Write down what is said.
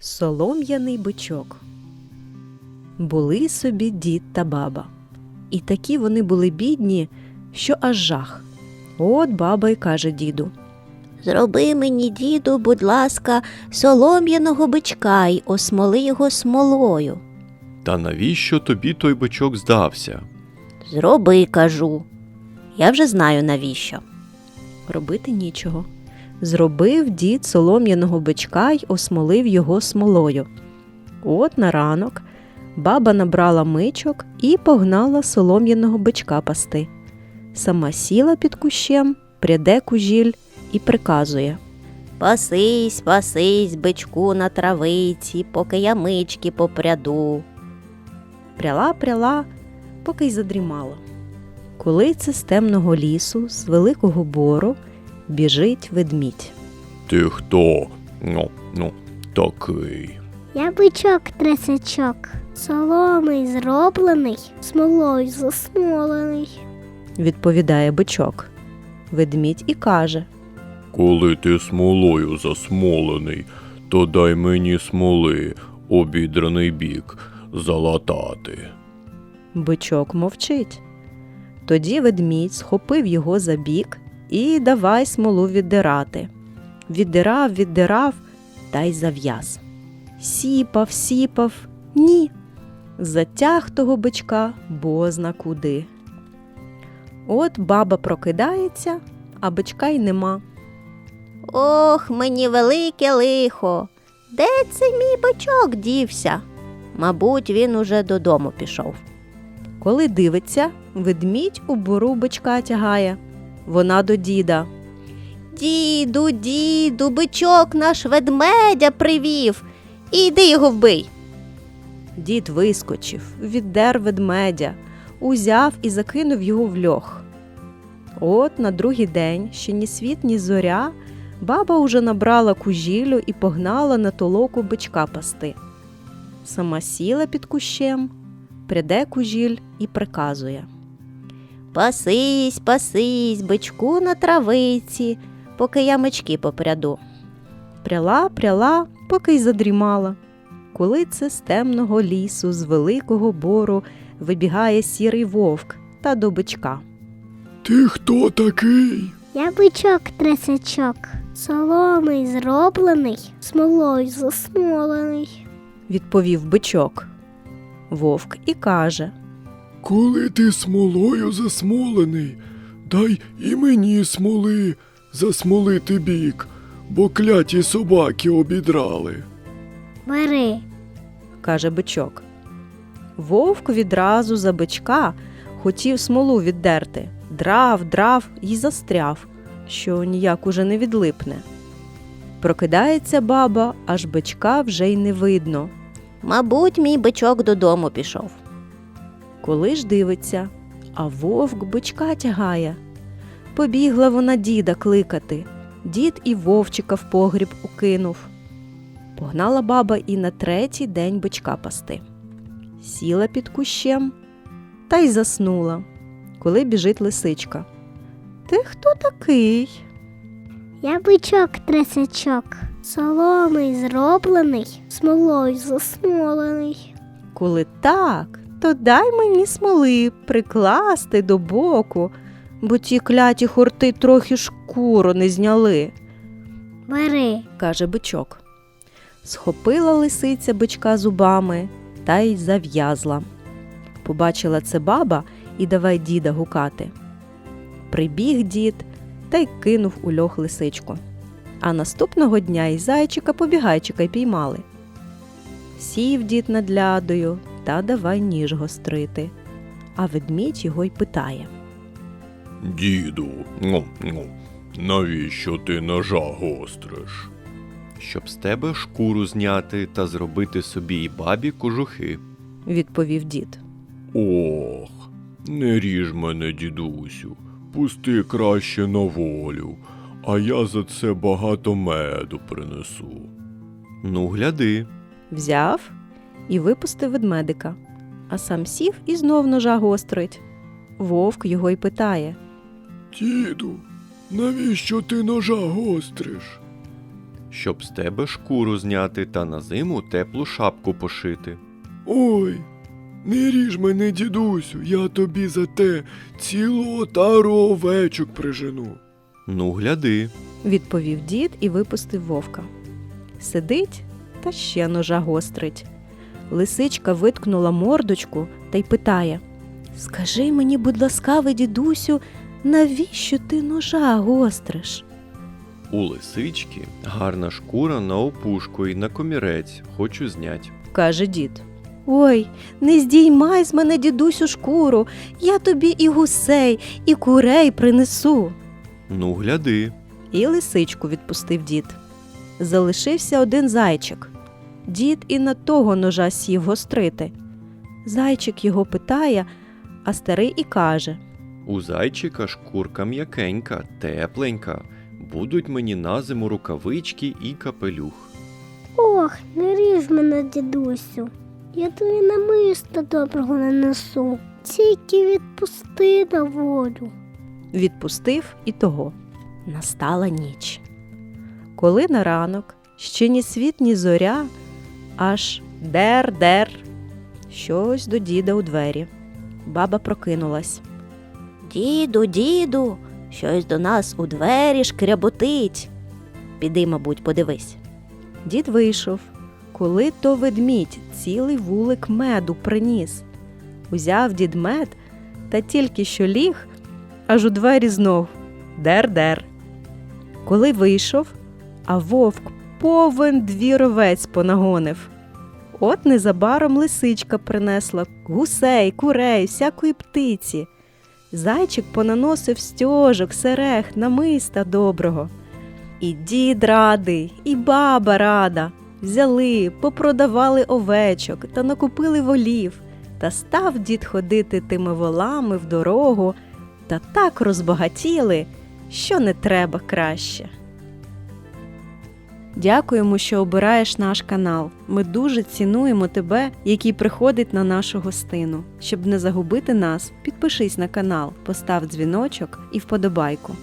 Солом'яний бичок. Були собі дід та баба. І такі вони були бідні, що аж жах. От баба й каже діду. Зроби мені, діду, будь ласка, солом'яного бичка й осмоли його смолою. Та навіщо тобі той бичок здався? Зроби, кажу. Я вже знаю навіщо. Робити нічого. Зробив дід солом'яного бичка й осмолив його смолою. От на ранок баба набрала мичок і погнала солом'яного бичка пасти. Сама сіла під кущем, пряде кужіль і приказує. Пасись, пасись, бичку на травиці, поки я мички попряду. Пряла, пряла, поки й задрімала. Коли це з темного лісу, з великого бору, біжить ведмідь. Ти хто? Ну, ну, такий. Я бичок трясячок, соломий зроблений, смолою засмолений. Відповідає бичок. Ведмідь і каже. Коли ти смолою засмолений, то дай мені смоли, обідраний бік, залатати. Бичок мовчить. Тоді ведмідь схопив його за бік і давай смолу віддирати. Віддирав, віддирав та й зав'яз. Сіпав, сіпав, ні. Затяг того бичка бозна куди. От баба прокидається, а бичка й нема. Ох, мені велике лихо. Де це мій бичок дівся? Мабуть, він уже додому пішов. Коли дивиться, ведмідь у бору бичка тягає. Вона до діда. Діду, діду, бичок наш ведмедя привів. Іди його вбий. Дід вискочив, віддер ведмедя, узяв і закинув його в льох. От на другий день, ще ні світ, ні зоря, баба уже набрала кужілю і погнала на толоку бичка пасти. Сама сіла під кущем, пряде кужіль і приказує. Пасись, пасись, бичку на травиці, поки я мечки попряду. Пряла, пряла, поки й задрімала. Коли це з темного лісу, з великого бору вибігає сірий вовк та до бичка. Ти хто такий? Я бичок трясячок, соломий зроблений, смолою засмолений. відповів бичок. Вовк і каже Коли ти смолою засмолений, дай і мені смоли засмолити бік, бо кляті собаки обідрали. Бери, каже бичок. Вовк відразу за бичка хотів смолу віддерти, драв, драв і застряв, що ніяк уже не відлипне. Прокидається баба, аж бичка вже й не видно. Мабуть, мій бичок додому пішов. Коли ж дивиться, а вовк бичка тягає. Побігла вона діда кликати. Дід і вовчика в погріб укинув. Погнала баба і на третій день бичка пасти. Сіла під кущем та й заснула, коли біжить лисичка. Ти хто такий? я бичок трясячок, соломий зроблений, смолою засмолений. Коли так, то дай мені смоли прикласти до боку, бо ті кляті хорти трохи шкуру не зняли. Бери, каже бичок. Схопила лисиця бичка зубами та й зав'язла. Побачила це баба і давай діда гукати. Прибіг дід та й кинув у льох лисичку. А наступного дня й зайчика побігайчика й піймали. Сів дід над лядою та давай ніж гострити. А ведмідь його й питає. Діду, ну, ну, навіщо ти ножа гостриш? Щоб з тебе шкуру зняти та зробити собі й бабі кожухи. Відповів дід. Ох, не ріж мене, дідусю, пусти краще на волю, а я за це багато меду принесу. Ну, гляди. Взяв і випустив ведмедика, а сам сів і знов ножа гострить. Вовк його й питає. Діду, навіщо ти ножа гостриш? щоб з тебе шкуру зняти та на зиму теплу шапку пошити. Ой, не ріж мене, дідусю, я тобі за те цілу отару овечок прижену. Ну, гляди. відповів дід і випустив вовка. Сидить та ще ножа гострить. Лисичка виткнула мордочку та й питає Скажи мені, будь ласкавий, дідусю, навіщо ти ножа гостриш? У лисички гарна шкура на опушку і на комірець, хочу знять. каже дід. Ой, не здіймай з мене, дідусю, шкуру, я тобі і гусей, і курей принесу. Ну, гляди. І лисичку відпустив дід. Залишився один зайчик. Дід і на того ножа сів гострити. Зайчик його питає, а старий і каже У зайчика шкурка м'якенька, тепленька. Будуть мені на зиму рукавички і капелюх. Ох, не ріж мене, дідусю. Я тобі намисто доброго не несу. Тільки відпусти на волю. відпустив і того. Настала ніч. Коли на ранок ще ні світ, ні зоря, аж дер-дер. Щось до діда у двері. Баба прокинулась. Діду, діду, щось до нас у двері шкряботить. Піди, мабуть, подивись. Дід вийшов, коли то ведмідь цілий вулик меду приніс. Узяв дід мед та тільки що ліг, аж у двері знов дер-дер. Коли вийшов, а вовк повен двір овець понагонив. От незабаром лисичка принесла гусей, курей, всякої птиці. Зайчик понаносив стьожок, серег, намиста доброго. І дід радий, і баба рада. Взяли, попродавали овечок та накупили волів. Та став дід ходити тими волами в дорогу, та так розбагатіли, що не треба краще. Дякуємо, що обираєш наш канал. Ми дуже цінуємо тебе, який приходить на нашу гостину. Щоб не загубити нас, підпишись на канал, постав дзвіночок і вподобайку.